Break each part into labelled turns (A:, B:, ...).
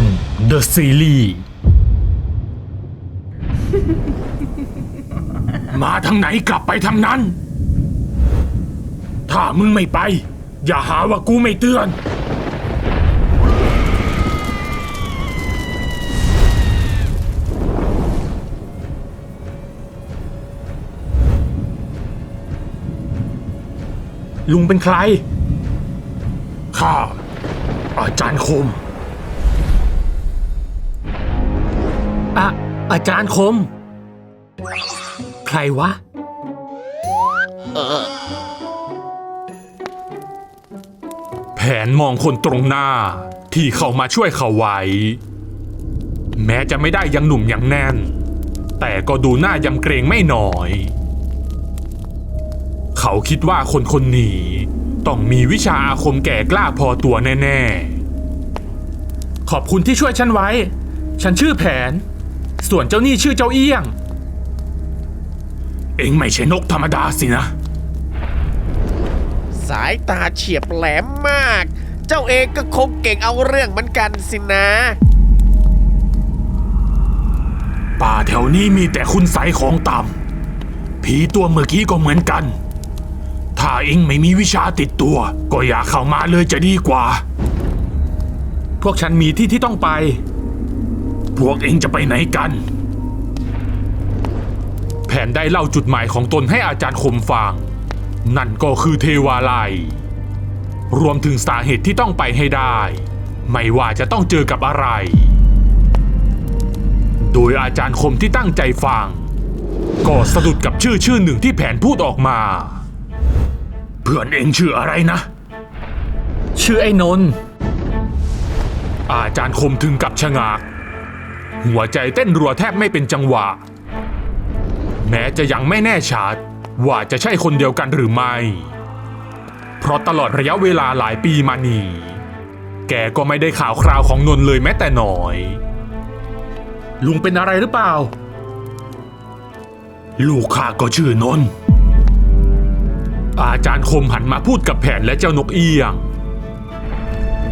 A: นเดอะซีรีส์มาทางไหนกลับไปทางนั้น ถ้ามึงไม่ไป อย่าหาว่ากูไม่เตือน ลุงเป็นใคร ข้า อาจารย์คม อะอาจารย์คม ใครวะ แผนมองคนตรงหน้า ที่เข้ามาช่วยเขาไว้ แม้จะไม่ได้ยังหนุ่มยังแน่น แต่ก็ดูหน้ายำเกรงไม่น้อย เขาคิดว่าคนคนนี้ต้องมีวิชาอาคมแก่กล้าพอตัวแน่ ๆ ขอบคุณที่ช่วยฉันไว้ ฉันชื่อแผน ส่วนเจ้านี่ชื่อเจ้าเอี้ยง เอ็งไม่ใช่นกธรรมดาสินะ
B: สายตาเฉียบแหลมมาก เจ้าเองก็คงเก่งเอาเรื่องเหมือนกันสินะ
A: ป่าแถวนี้มีแต่คุณใสยของต่ำผีตัวเมื่อกี้ก็เหมือนกัน ถ้าเองไม่มีวิชาติดตัว ก็อย่าเข้ามาเลยจะดีกว่า พวกฉันมีที่ที่ต้องไป พวกเองจะไปไหนกัน แผนได้เล่าจุดหมายของตนให้อาจารย์คมฟัง นั่นก็คือเทวาลัย รวมถึงสาเหตุที่ต้องไปให้ได้ ไม่ว่าจะต้องเจอกับอะไร โดยอาจารย์คมที่ตั้งใจฟัง ก็สะดุดกับชื่อชื่อหนึ่งที่แผนพูดออกมา เพื่อนเองชื่ออะไรนะ ชื่อไอ้นนท์อาจารย์คมถึงกับชะงัก หัวใจเต้นรัวแทบไม่เป็นจังหวะ แม้จะยังไม่แน่ชัด ว่าจะใช่คนเดียวกันหรือไม่ เพราะตลอดระยะเวลาหลายปีมานี้ แกก็ไม่ได้ข่าวคราวของนน์เลยแม้แต่น้อย ลุงเป็นอะไรหรือเปล่า ลูกข้าก็ชื่อนน์อาจารย์คมหันมาพูดกับแผนและเจ้านกเอี้ยง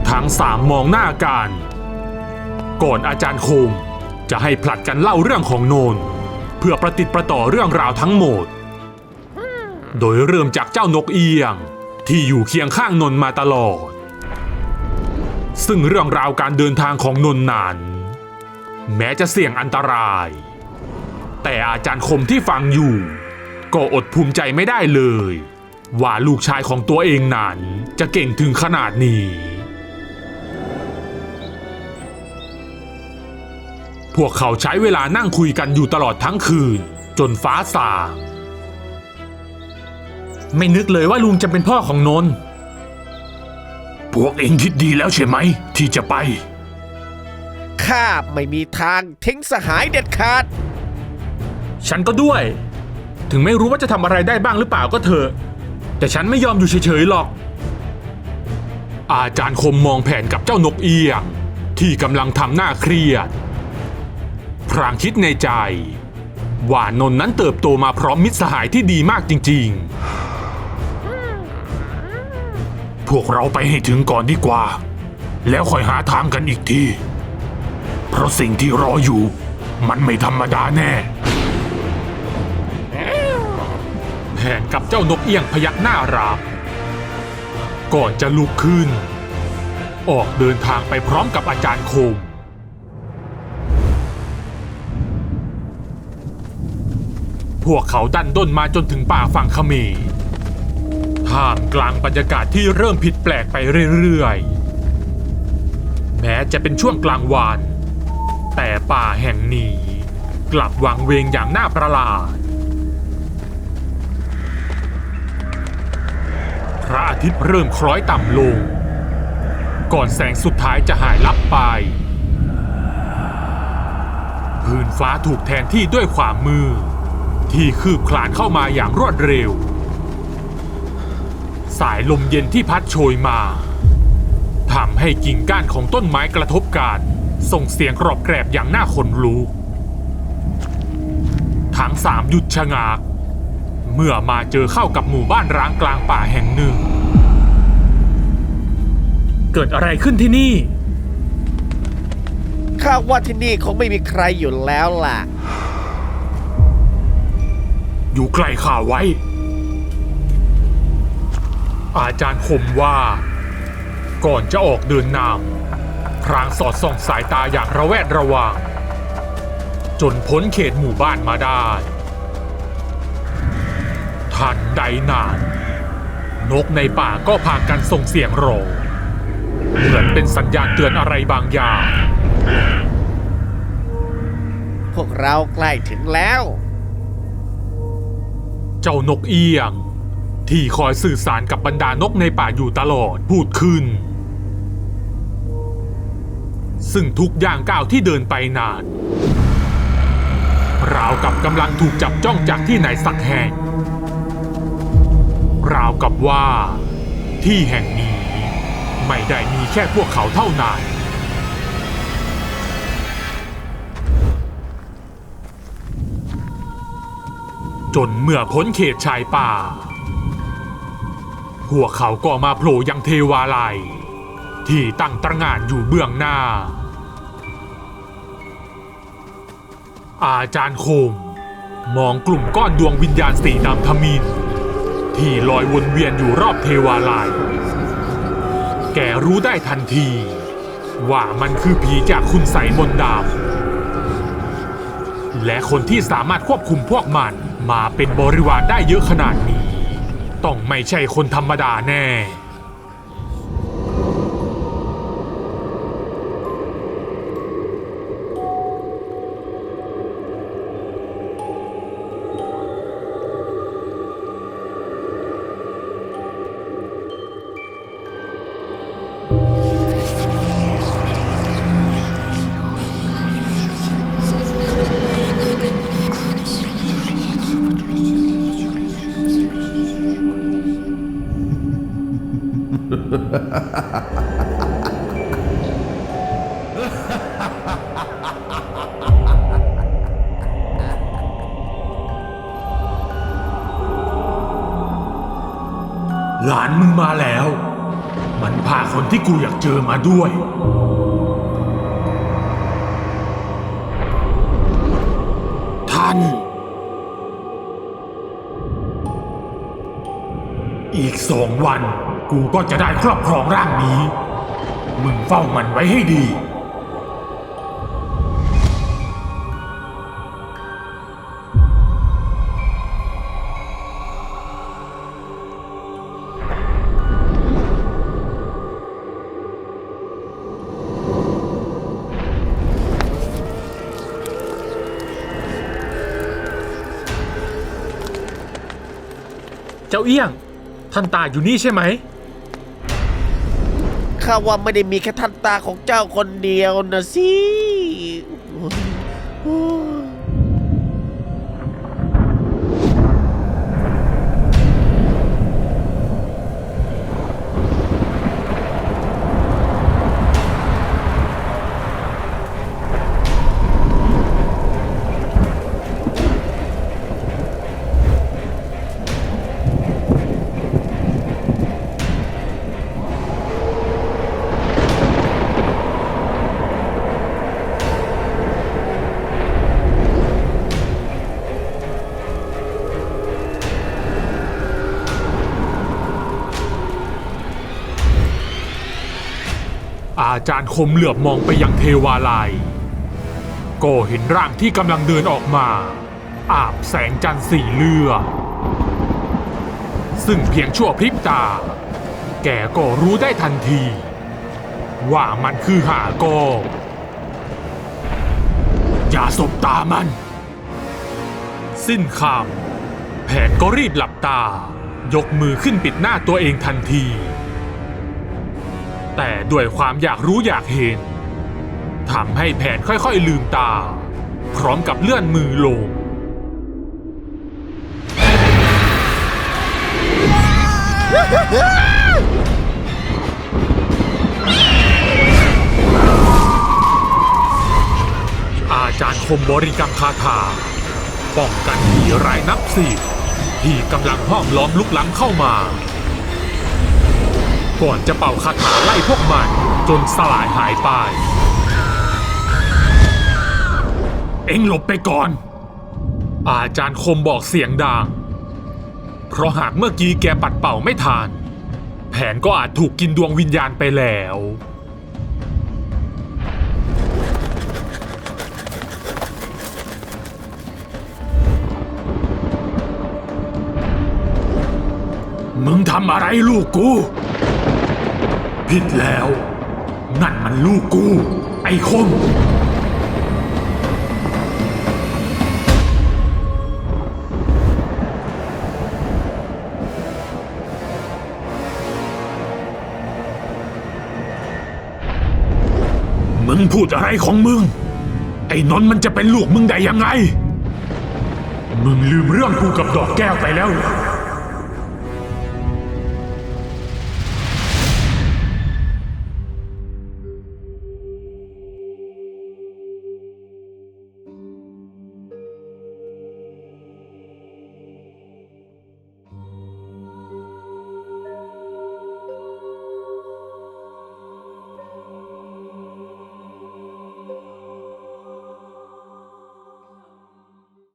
A: ทั้งสามมองหน้ากัน ก่อนอาจารย์คม จะให้ผลัดกันเล่าเรื่องของนน เพื่อประติดประต่อเรื่องราวทั้งหมด โดยเริ่มจากเจ้านกเอียง ที่อยู่เคียงข้างนนมาตลอด ซึ่งเรื่องราวการเดินทางของนนนั้นแม้จะเสี่ยงอันตราย แต่อาจารย์คมที่ฟังอยู่ ก็อดภูมิใจไม่ได้เลย ว่าลูกชายของตัวเองนั้นจะเก่งถึงขนาดนี้ พวกเขาใช้เวลานั่งคุยกันอยู่ตลอดทั้งคืน จนฟ้าสางไม่นึกเลยว่าลุงจะเป็นพ่อของนนท์พวกเองคิดดีแล้วใช่ไหม ที่จะไป
B: ข้าไม่มีทางทิ้งสหายเด็ดขาด
A: ฉันก็ด้วย ถึงไม่รู้ว่าจะทำอะไรได้บ้างหรือเปล่าก็เถอะ แต่ฉันไม่ยอมอยู่เฉยๆหรอก อาจารย์คมมองแผนกับเจ้านกเอี้ยงที่กำลังทำหน้าเครียด พรางคิดในใจ ว่านนนั้นเติบโตมาพร้อมมิตรสหายที่ดีมากจริง ๆ พวกเราไปให้ถึงก่อนดีกว่า แล้วค่อยหาทางกันอีกที เพราะสิ่งที่รออยู่มันไม่ธรรมดาแน่แผนกับเจ้านกเอี้ยงพยักหน้ารับ ก่อนจะลุกขึ้น ออกเดินทางไปพร้อมกับอาจารย์คม วกเขาดันด้นมาจนถึงป่าฝั่งเขมรท่ามกลางบรรยากาศที่เริ่มผิดแปลกไปเรื่อยๆ แม้จะเป็นช่วงกลางวัน แต่ป่าแห่งนี้กลับวังเวงอย่างน่าประหลาด พระอาทิตย์เริ่มคล้อยต่ำลง ก่อนแสงสุดท้ายจะหายลับไปพื้นฟ้าถูกแทนที่ด้วยความมืด ที่คืบคลานเข้ามาอย่างรวดเร็ว สายลมเย็นที่พัดโชยมาทำให้กิ่งก้านของต้นไม้กระทบกันส่งเสียงกรอบแกรบอย่างน่าขนลุกทั้งสามหยุดชะงัก เมื่อมาเจอเข้ากับหมู่บ้านร้างกลางป่าแห่งหนึ่ง เกิดอะไรขึ้นที่นี่
B: ข้าว่าที่นี่คงไม่มีใครอยู่แล้วล่ะ
A: อยู่ใกล้ข้าไว้ อาจารย์คมว่า ก่อนจะออกเดินนำพรางสอดส่องสายตาอย่างระแวดระวัง จนพ้นเขตหมู่บ้านมาได้ ทันใดนานนกในป่าก็พากันส่งเสียงร้องเหมือนเป็นสัญญาณเตือนอะไรบางอย่าง
B: พวกเราใกล้ถึงแล้ว
A: เจ้านกเอี้ยง ที่คอยสื่อสารกับบรรดานกในป่าอยู่ตลอดพูดขึ้น ซึ่งทุกอย่างก้าวที่เดินไปนานราวกับกำลังถูกจับจ้องจากที่ไหนสักแห่ง ราวกับว่าที่แห่งนี้ไม่ได้มีแค่พวกเขาเท่านั้น จนเมื่อพ้นเขตชายป่า พวกเขาก็มาโผล่ยังเทวาลัย ที่ตั้งตระหง่านอยู่เบื้องหน้า อาจารย์คมมองกลุ่มก้อนดวงวิญญาณสีดำทมินที่ลอยวนเวียนอยู่รอบเทวาลัย แกรู้ได้ทันที ว่ามันคือผีจากคุณใสยมนต์ดำและคนที่สามารถควบคุมพวกมัน มาเป็นบริวารได้เยอะขนาดนี้ ต้องไม่ใช่คนธรรมดาแน่ หลานมึงมาแล้ว มันพาคนที่กูอยากเจอมาด้วย อีกสองวัน กูก็จะได้ครอบครองร่างนี้ มึงเฝ้ามันไว้ให้ดี เจ้าเอี้ยง ท่านตาอยู่นี่ใช่ไหม
B: ข้าว่าไม่ได้มีแค่ท่านตาของเจ้าคนเดียวนะสิ
A: อาจารย์คมเหลือบมองไปยังเทวาลัย ก็เห็นร่างที่กำลังเดินออกมา อาบแสงจันทร์สีเลือดซึ่งเพียงชั่วพริบตา แกก็รู้ได้ทันที ว่ามันคือหาโกอย่าสบตามัน สิ้นคำแผนก็รีบหลับตา ยกมือขึ้นปิดหน้าตัวเองทันที แต่ด้วยความอยากรู้อยากเห็นทำให้แผนค่อยๆลืมตา พร้อมกับเลื่อนมือลง อาจารย์คมบริกรรมคาถาป้องกันผีร้ายนับสิบที่กำลังห้อมล้อมลุกล้ำเข้ามา ก่อนจะเป่าคาถาไล่พวกมันจนสลายหายไป เอ็งหลบไปก่อน อาจารย์คมบอกเสียงดัง เพราะหากเมื่อกี้แกปัดเป่าไม่ทานแผนก็อาจถูกกินดวงวิญญาณไปแล้วมึงทำอะไรลูกกู ผิดแล้ว นั่นมันลูกกู ไอ้คม มึงพูดอะไรของมึง ไอ้นนท์มันจะเป็นลูกมึงได้ยังไง มึงลืมเรื่องกูกับดอกแก้วไปแล้วเหรอ